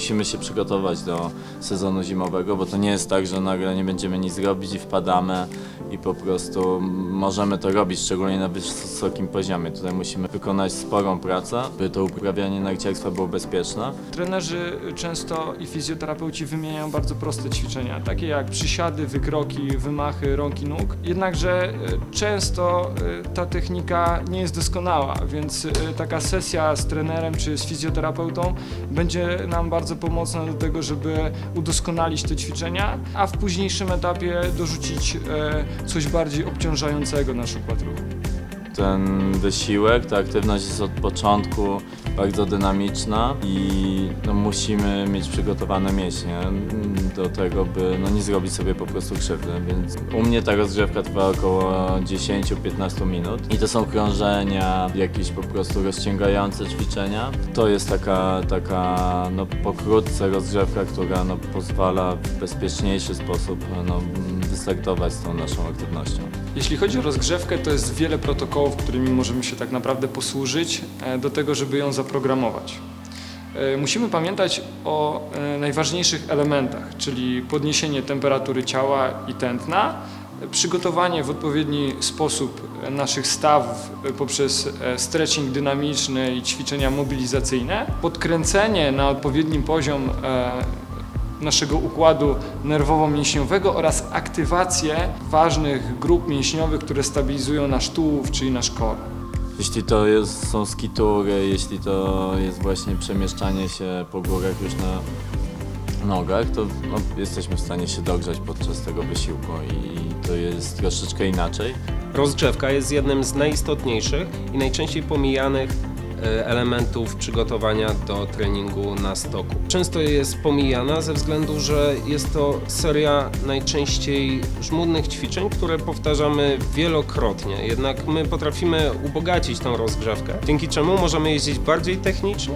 musimy się przygotować do sezonu zimowego, bo to nie jest tak, że nagle nie będziemy nic robić i wpadamy i po prostu możemy to robić, szczególnie na wysokim poziomie. Tutaj musimy wykonać sporą pracę, by to uprawianie narciarstwa było bezpieczne. Trenerzy często i fizjoterapeuci wymieniają bardzo proste ćwiczenia, takie jak przysiady, wykroki, wymachy rąk i nóg. Jednakże e, często e, ta technika nie jest doskonała, więc e, taka sesja z trenerem czy z fizjoterapeutą będzie nam bardzo pomocna do tego, żeby udoskonalić te ćwiczenia, a w późniejszym etapie dorzucić coś bardziej obciążającego na układ ruchu. Ten wysiłek, ta aktywność jest od początku bardzo dynamiczna i no, musimy mieć przygotowane mięśnie do tego, by no, nie zrobić sobie po prostu krzywdy. Więc u mnie ta rozgrzewka trwa około 10-15 minut i to są krążenia, jakieś po prostu rozciągające ćwiczenia. To jest taka, taka no, pokrótce rozgrzewka, która no, pozwala w bezpieczniejszy sposób no, wystartować z tą naszą aktywnością. Jeśli chodzi o rozgrzewkę, to jest wiele protokołów, którymi możemy się tak naprawdę posłużyć e, do tego, żeby ją zaprogramować. E, Musimy pamiętać o e, najważniejszych elementach, czyli podniesienie temperatury ciała i tętna, przygotowanie w odpowiedni sposób naszych stawów poprzez stretching dynamiczny i ćwiczenia mobilizacyjne, podkręcenie na odpowiednim poziom naszego układu nerwowo-mięśniowego oraz aktywację ważnych grup mięśniowych, które stabilizują nasz tułów, czyli nasz kor. Jeśli to jest, są skitury, jeśli to jest właśnie przemieszczanie się po górach już na nogach, to no, jesteśmy w stanie się dogrzać podczas tego wysiłku i to jest troszeczkę inaczej. Rozgrzewka jest jednym z najistotniejszych i najczęściej pomijanych elementów przygotowania do treningu na stoku. Często jest pomijana ze względu, że jest to seria najczęściej żmudnych ćwiczeń, które powtarzamy wielokrotnie. Jednak my potrafimy ubogacić tą rozgrzewkę, dzięki czemu możemy jeździć bardziej technicznie,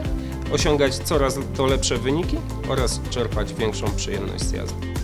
osiągać coraz to lepsze wyniki oraz czerpać większą przyjemność z jazdy.